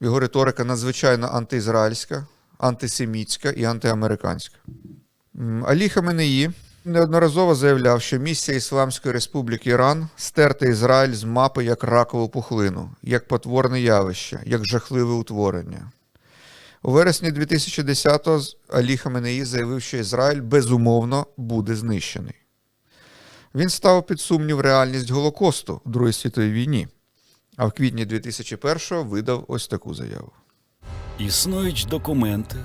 Його риторика надзвичайно антиізраїльська, антисемітська і антиамериканська. Алі Хаменеї неодноразово заявляв, що місія Ісламської Республіки Іран стерти Ізраїль з мапи як ракову пухлину, як потворне явище, як жахливе утворення. У вересні 2010-го з- Алі Хаменеї заявив, що Ізраїль безумовно буде знищений. Він ставив під сумнів реальність Голокосту в Другій світовій війні, а в квітні 2001-го видав ось таку заяву. Існують документи,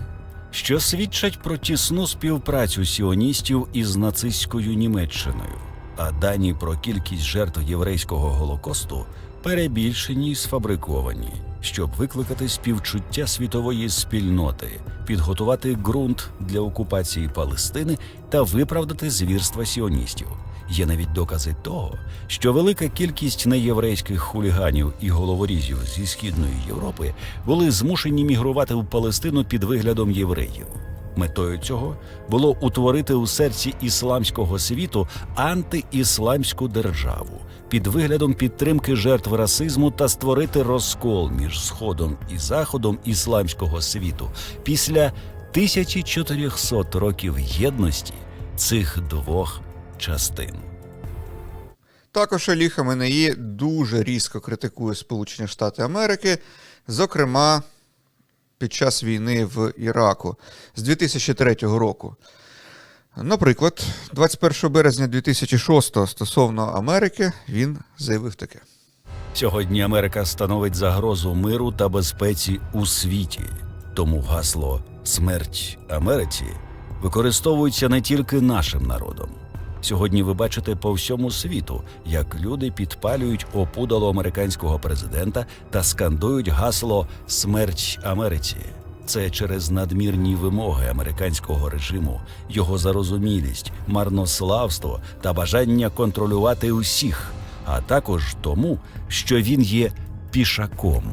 що свідчать про тісну співпрацю сіоністів із нацистською Німеччиною, а дані про кількість жертв єврейського голокосту перебільшені й сфабриковані, щоб викликати співчуття світової спільноти, підготувати ґрунт для окупації Палестини та виправдати звірства сіоністів. Є навіть докази того, що велика кількість неєврейських хуліганів і головорізів зі східної Європи були змушені мігрувати в Палестину під виглядом євреїв. Метою цього було утворити у серці ісламського світу антиісламську державу під виглядом підтримки жертв расизму та створити розкол між сходом і заходом ісламського світу після 1400 років єдності цих двох частин. Також Алі Хаменеї дуже різко критикує Сполучені Штати Америки, зокрема під час війни в Іраку з 2003 року. Наприклад, 21 березня 2006 стосовно Америки він заявив таке. Сьогодні Америка становить загрозу миру та безпеці у світі. Тому гасло Смерть Америці використовується не тільки нашим народом. Сьогодні ви бачите по всьому світу, як люди підпалюють опудало американського президента та скандують гасло Смерть Америці. Це через надмірні вимоги американського режиму, його зарозумілість, марнославство та бажання контролювати усіх, а також тому, що він є пішаком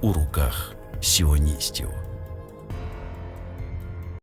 у руках сіоністів.